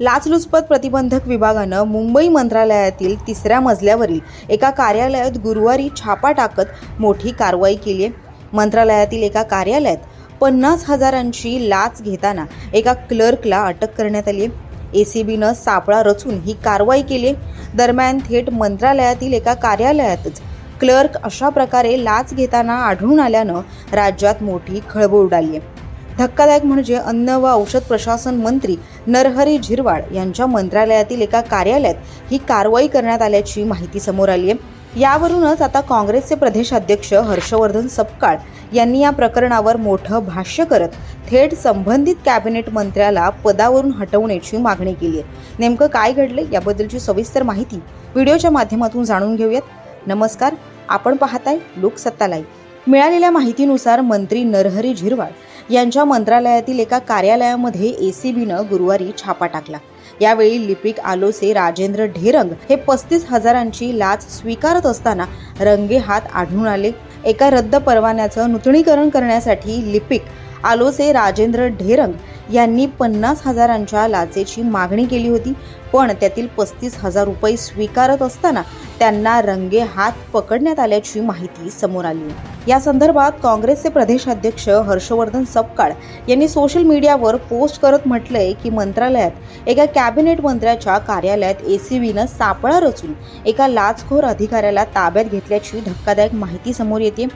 लाचलुचपत प्रतिबंधक विभागानं मुंबई मंत्रालयातील तिसऱ्या मजल्यावरील एका कार्यालयात गुरुवारी छापा टाकत मोठी कारवाई केली आहे. मंत्रालयातील एका कार्यालयात पन्नास हजारांची लाच घेताना एका क्लर्कला अटक करण्यात आली आहे. ए सी बीनं सापळा रचून ही कारवाई केली दरम्यान थेट मंत्रालयातील एका कार्यालयातच क्लर्क अशा प्रकारे लाच घेताना आढळून आल्यानं राज्यात मोठी खळबळ उडाली आहे. धक्कादायक म्हणजे अन्न व औषध प्रशासन मंत्री नरहरी झिरवाळ यांच्या मंत्रालयातील एका कार्यालयात ही कारवाई करण्यात आल्याची माहिती समोर आली आहे. यावरूनच आता काँग्रेसचे प्रदेशाध्यक्ष हर्षवर्धन सपकाळ यांनी या प्रकरणावर मोठं भाष्य करत थेट संबंधित कॅबिनेट मंत्र्याला पदावरून हटवण्याची मागणी केली आहे. नेमकं काय घडले याबद्दलची सविस्तर माहिती व्हिडिओच्या माध्यमातून जाणून घेऊयात. नमस्कार आपण पाहताय लोकसत्ता लाईव्ह. मिळालेल्या माहितीनुसार मंत्री नरहरी झिरवाळ यांच्या मंत्रालयातील एका कार्यालयामध्ये ए सी बीनं गुरुवारी छापा टाकला. यावेळी लिपिक आलोसे राजेंद्र ढेरंग हे पस्तीस हजारांची लाच स्वीकारत असताना रंगे हात आढळून आले. एका रद्द परवान्याचं नूतनीकरण करण्यासाठी लिपिक आलोसे राजेंद्र ढेरंग यांनी पन्नास हजारांच्या लाचेची मागणी केली होती. पण त्यातील पस्तीस हजार रुपये स्वीकारत असताना त्यांना रंगे हात पकडण्यात आल्याची माहिती समोर आली. या संदर्भात काँग्रेसचे प्रदेशाध्यक्ष हर्षवर्धन सपकाळ यांनी सोशल मीडियावर पोस्ट करत म्हटलंय की मंत्रालयात एका कॅबिनेट मंत्र्याच्या कार्यालयात एसीबीनं सापळा रचून एका लाचखोर अधिकाऱ्याला ताब्यात घेतल्याची धक्कादायक माहिती समोर येते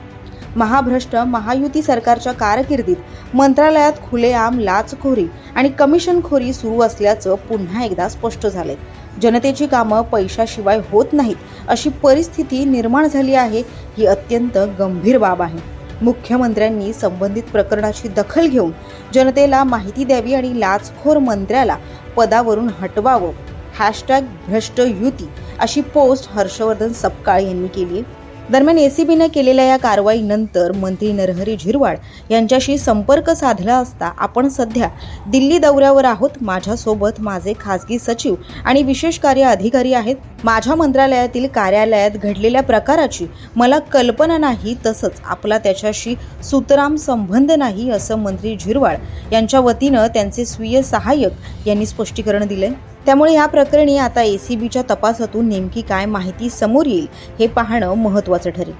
महाभ्रष्ट महायुती सरकारच्या कारकिर्दीत मंत्रालयात खुलेआम लाचखोरी आणि कमिशनखोरी सुरू असल्याचं पुन्हा एकदा स्पष्ट झाले जनतेची कामं पैशाशिवाय होत नाहीत अशी परिस्थिती निर्माण झाली आहे ही अत्यंत गंभीर बाब आहे. मुख्यमंत्र्यांनी संबंधित प्रकरणाची दखल घेऊन जनतेला माहिती द्यावी आणि लाचखोर मंत्र्याला पदावरून हटवावं. हॅशटॅग भ्रष्ट युती अशी पोस्ट हर्षवर्धन सपकाळ यांनी केली आहे दरम्यान एसीबीने केलेल्या या कारवाईनंतर मंत्री नरहरी झिरवाळ यांच्याशी संपर्क साधला असता आपण सध्या दिल्ली दौऱ्यावर आहोत. माझ्यासोबत माझे खासगी सचिव आणि विशेष कार्य अधिकारी आहेत. माझ्या मंत्रालयातील कार्यालयात घडलेल्या प्रकाराची मला कल्पना नाही तसंच आपला त्याच्याशी सुतराम संबंध नाही असं मंत्री झिरवाळ यांच्या वतीनं त्यांचे स्वीय सहाय्यक यांनी स्पष्टीकरण दिलंय. त्यामुळे या प्रकरणी आता एसीबीच्या तपासातून नेमकी काय माहिती समोर येईल हे पाहणं महत्त्वाचं ठरेल.